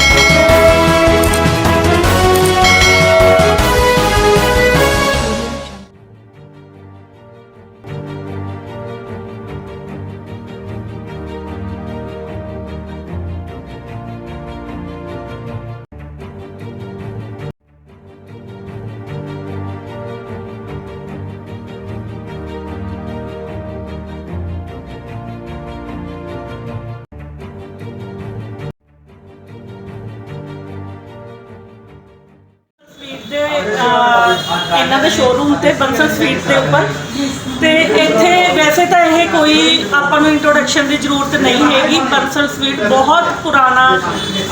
Sweet ਦੇ ਅਹ, ਇਹਨਾਂ ਦੇ ਸ਼ੋਰੂਮ ਤੇ ਬੰਸਲ ਸਵੀਟ ਦੇ ਉੱਪਰ। ਤੇ ਇੱਥੇ ਵੈਸੇ ਤਾਂ ਇਹ ਕੋਈ ਆਪਾਂ ਨੂੰ ਇੰਟਰੋਡਕਸ਼ਨ ਦੀ ਜ਼ਰੂਰਤ ਨਹੀਂ ਹੈਗੀ। ਬੰਸਲ ਸਵੀਟ ਬਹੁਤ ਪੁਰਾਣਾ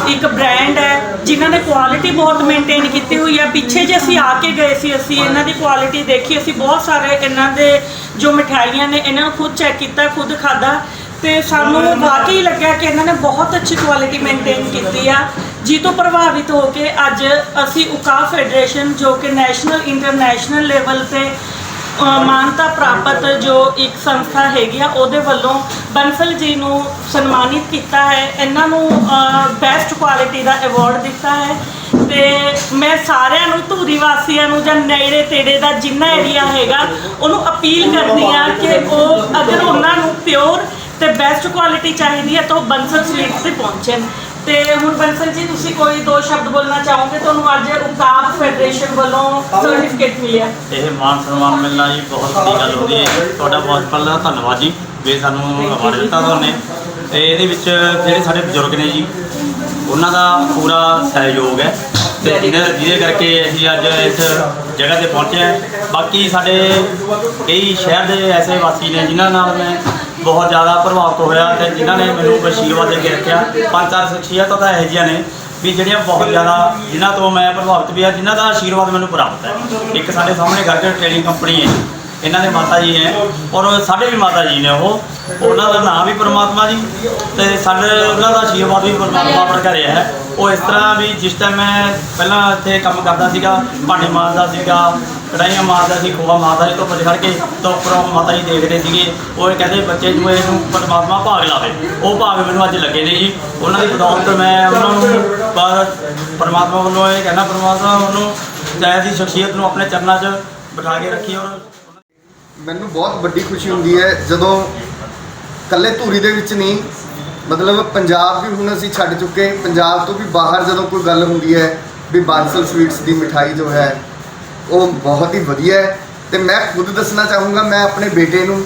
ਇੱਕ ਬ੍ਰਾਂਡ ਹੈ ਜਿਨ੍ਹਾਂ ਨੇ ਕੁਆਲਿਟੀ ਬਹੁਤ ਮੇਨਟੇਨ ਕੀਤੀ ਹੋਈ ਹੈ। ਪਿੱਛੇ ਜੇ ਅਸੀਂ ਆ ਕੇ ਗਏ ਸੀ ਅਸੀਂ ਇਹਨਾਂ ਦੀ ਕੁਆਲਿਟੀ ਦੇਖੀ ਅਸੀਂ ਬਹੁਤ ਸਾਰੇ ਇਹਨਾਂ ਦੇ ਜੋ ਮਠਿਆਈਆਂ ਨੇ ਇਹਨਾਂ ਨੂੰ ਖੁਦ ਚੈੱਕ ਕੀਤਾ ਖੁਦ ਖਾਦਾ ਤੇ ਸਾਨੂੰ ਵਾਕਈ ਲੱਗਿਆ ਕਿ ਇਹਨਾਂ ਨੇ ਬਹੁਤ ਅੱਛੀ ਕੁਆਲਿਟੀ ਮੇਨਟੇਨ ਕੀਤੀ ਆ। ਜੀ ਤੋਂ ਪ੍ਰਭਾਵਿਤ ਹੋ ਕੇ ਅੱਜ ਅਸੀਂ ਉਕਾ ਫੈਡਰੇਸ਼ਨ ਜੋ ਕਿ ਨੈਸ਼ਨਲ, ਇੰਟਰਨੈਸ਼ਨਲ ਲੈਵਲ ਤੇ ਮਾਨਤਾ ਪ੍ਰਾਪਤ ਜੋ ਇੱਕ ਸੰਸਥਾ ਹੈਗੀ ਆ, ਉਹਦੇ ਵੱਲੋਂ ਬੰਸਲ ਜੀ ਨੂੰ ਸਨਮਾਨਿਤ ਕੀਤਾ ਹੈ। ਇਹਨਾਂ ਨੂੰ ਬੈਸਟ ਕੁਆਲਿਟੀ ਦਾ ਅਵਾਰਡ ਦਿੱਤਾ ਹੈ। ਤੇ ਮੈਂ ਸਾਰਿਆਂ ਨੂੰ, ਧੂਰੀ ਵਾਸੀਆਂ ਨੂੰ ਜਾਂ ਨੇੜੇ ਤੇੜੇ ਦਾ ਜਿੰਨਾ ਏਰੀਆ ਹੈਗਾ, ਉਹਨੂੰ ਅਪੀਲ ਕਰਦੀ ਆ ਕਿ ਉਹ ਅਗਰ ਉਹਨਾਂ ਨੂੰ ਪਿਓਰ ਤੇ ਬੈਸਟ ਕੁਆਲਿਟੀ ਚਾਹੀਦੀ ਹੈ, ਤਾਂ ਉਹ ਬੰਸਲ ਸਵੀਟ ਤੇ ਪਹੁੰਚਣ। ਤੇ ਹੁਣ ਬੰਸਲ ਜੀ, ਤੁਸੀਂ ਕੋਈ ਦੋ ਸ਼ਬਦ ਬੋਲਣਾ ਚਾਹੋਗੇ? ਤੁਹਾਨੂੰ ਅੱਜ ਉਕਾਬ ਫੈਡਰੇਸ਼ਨ ਵੱਲੋਂ ਸਰਟੀਫਿਕੇਟ ਮਿਲਿਆ ਇਹ ਮਾਨ ਸਨਮਾਨ ਮਿਲਣਾ ਜੀ, ਬਹੁਤ ਵੱਡੀ ਗੱਲ ਹੁੰਦੀ ਹੈ। ਤੁਹਾਡਾ ਬਹੁਤ ਪਹਿਲਾਂ ਧੰਨਵਾਦ ਜੀ, ਵੀ ਸਾਨੂੰ ਅਵਾਰਡ ਦਿੱਤਾ ਤੁਹਾਨੇ। ਤੇ ਇਹਦੇ ਵਿੱਚ ਜਿਹੜੇ ਸਾਡੇ ਬਜ਼ੁਰਗ ਨੇ ਜੀ, ਉਹਨਾਂ ਦਾ ਪੂਰਾ ਸਹਿਯੋਗ ਹੈ। ਤੇ ਜਿਹਦੇ ਜਿਹਦੇ ਕਰਕੇ ਅਸੀਂ ਅੱਜ ਇਸ ਜਗ੍ਹਾ ਤੇ ਪਹੁੰਚੇ ਹਾਂ। ਬਾਕੀ ਸਾਡੇ ਕਈ ਸ਼ਹਿਰ ਦੇ ਐਸੇ ਵਾਸੀ ਨੇ ਜਿਨ੍ਹਾਂ ਨਾਲ ਮੈਂ ਬਹੁਤ ਜ਼ਿਆਦਾ ਪ੍ਰਭਾਵਿਤ ਹੋਇਆ ਤੇ ਜਿਨ੍ਹਾਂ ਨੇ ਮੈਨੂੰ ਆਸ਼ੀਰਵਾਦ ਦੇ ਕੇ ਰੱਖਿਆ। ਪੰਜ ਚਾਰ ਸ਼ਖਸੀਅਤਾਂ ਤਾਂ ਇਹੋ ਜਿਹੀਆਂ ਨੇ ਵੀ ਜਿਹੜੀਆਂ ਬਹੁਤ ਜ਼ਿਆਦਾ ਜਿਨ੍ਹਾਂ ਤੋਂ ਮੈਂ ਪ੍ਰਭਾਵਿਤ ਵੀ ਆ ਜਿਨ੍ਹਾਂ ਦਾ ਆਸ਼ੀਰਵਾਦ ਮੈਨੂੰ ਪ੍ਰਾਪਤ ਹੈ। ਇੱਕ ਸਾਡੇ ਸਾਹਮਣੇ ਗਰਜਰ ਟ੍ਰੇਡਿੰਗ ਕੰਪਨੀ ਹੈ। ਇਹਨਾਂ ਦੇ ਮਾਤਾ ਜੀ ਹੈ ਔਰ ਸਾਡੇ ਵੀ ਮਾਤਾ ਜੀ ਨੇ ਉਹ। ਉਹਨਾਂ ਦਾ ਨਾਮ ਵੀ ਪਰਮਾਤਮਾ ਜੀ ਤੇ ਸਾਡੇ ਉਹਨਾਂ ਦਾ ਆਸ਼ੀਰਵਾਦ ਵੀ ਪਰਮਾਤਮਾ ਪਰ ਕਰਿਆ ਹੈ। ਉਹ ਇਸ ਤਰ੍ਹਾਂ ਵੀ ਜਿਸ ਟਾਈਮ ਮੈਂ ਪਹਿਲਾਂ ਇੱਥੇ ਕੰਮ ਕਰਦਾ ਸੀਗਾ, ਭਾਂਡੇ ਮਾਰਦਾ ਸੀਗਾ ਕੜਾਈਆਂ ਮਾਰਦਾ ਸੀ, ਖੋਆ ਮਾਰਦਾ ਸੀ, ਧੁੱਪ 'ਚ ਖੜ ਕੇ ਤਾਂ ਉੱਪਰੋਂ ਮਾਤਾ ਜੀ ਦੇਖਦੇ ਸੀਗੇ। ਉਹ ਇਹ ਕਹਿੰਦੇ ਬੱਚੇ ਨੂੰ ਇਹਨੂੰ ਪਰਮਾਤਮਾ ਭਾਗ ਲਾਵੇ। ਉਹ ਭਾਗ ਮੈਨੂੰ ਅੱਜ ਲੱਗੇ ਨੇ ਜੀ। ਉਹਨਾਂ ਦੀ ਬਦੌਲਤ ਮੈਂ ਉਹਨਾਂ ਨੂੰ ਬਸ ਪਰਮਾਤਮਾ ਵੱਲੋਂ ਇਹ ਕਹਿੰਦਾ ਪਰਮਾਤਮਾ ਉਹਨੂੰ ਜੈ ਦੀ ਸ਼ਖਸੀਅਤ ਨੂੰ ਆਪਣੇ ਚਰਨਾਂ 'ਚ ਬਿਠਾ ਕੇ ਰੱਖੀ ਔਰ ਮੈਨੂੰ ਬਹੁਤ ਵੱਡੀ ਖੁਸ਼ੀ ਹੁੰਦੀ ਹੈ ਜਦੋਂ ਕੱਲੇ ਧੂਰੀ ਦੇ ਵਿੱਚ ਨਹੀਂ ਮਤਲਬ ਪੰਜਾਬ ਵੀ ਹੁਣ ਅਸੀਂ ਛੱਡ ਚੁੱਕੇ, ਪੰਜਾਬ ਤੋਂ ਵੀ ਬਾਹਰ ਜਦੋਂ ਕੋਈ ਗੱਲ ਹੁੰਦੀ ਹੈ ਵੀ ਬਾਂਸਲ ਸਵੀਟਸ ਦੀ ਮਿਠਾਈ ਜੋ ਹੈ, ਉਹ ਬਹੁਤ ਹੀ ਵਧੀਆ ਹੈ। ਤੇ ਮੈਂ ਖੁਦ ਦੱਸਣਾ ਚਾਹੂੰਗਾ, ਮੈਂ ਆਪਣੇ ਬੇਟੇ ਨੂੰ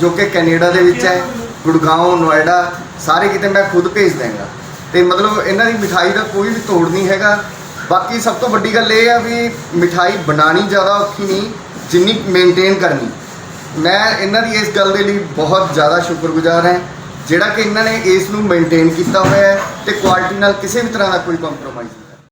ਜੋ ਕਿ ਕੈਨੇਡਾ ਦੇ ਵਿੱਚ ਹੈ ਗੁੜਗਾਉਂ ਨੋਇਡਾ, ਸਾਰੇ ਕਿਤੇ ਮੈਂ ਖੁਦ ਭੇਜ ਦਿਆਂਗਾ। ਤੇ ਮਤਲਬ ਇਹਨਾਂ ਦੀ ਮਿਠਾਈ ਦਾ ਕੋਈ ਵੀ ਤੋੜ ਨਹੀਂ ਹੈਗਾ। ਬਾਕੀ ਸਭ ਤੋਂ ਵੱਡੀ ਗੱਲ ਇਹ ਆ ਵੀ ਮਿਠਾਈ ਬਣਾਉਣੀ ਜ਼ਿਆਦਾ ਔਖੀ ਨਹੀਂ, ਜਿੰਨੀ ਮੇਨਟੇਨ ਕਰਨੀ। ਮੈਂ ਇਹਨਾਂ ਦੀ ਇਸ ਗੱਲ ਦੇ ਲਈ ਬਹੁਤ ਜ਼ਿਆਦਾ ਸ਼ੁਕਰਗੁਜ਼ਾਰ ਹਾਂ। ਜਿਹੜਾ ਕਿ ਇਹਨਾਂ ਨੇ ਇਸ ਨੂੰ ਮੇਨਟੇਨ ਕੀਤਾ ਹੋਇਆ ਹੈ ਤੇ ਕੁਆਲਿਟੀ ਨਾਲ ਕਿਸੇ ਵੀ ਤਰ੍ਹਾਂ ਦਾ ਕੋਈ ਕੰਪਰੋਮਾਈਜ਼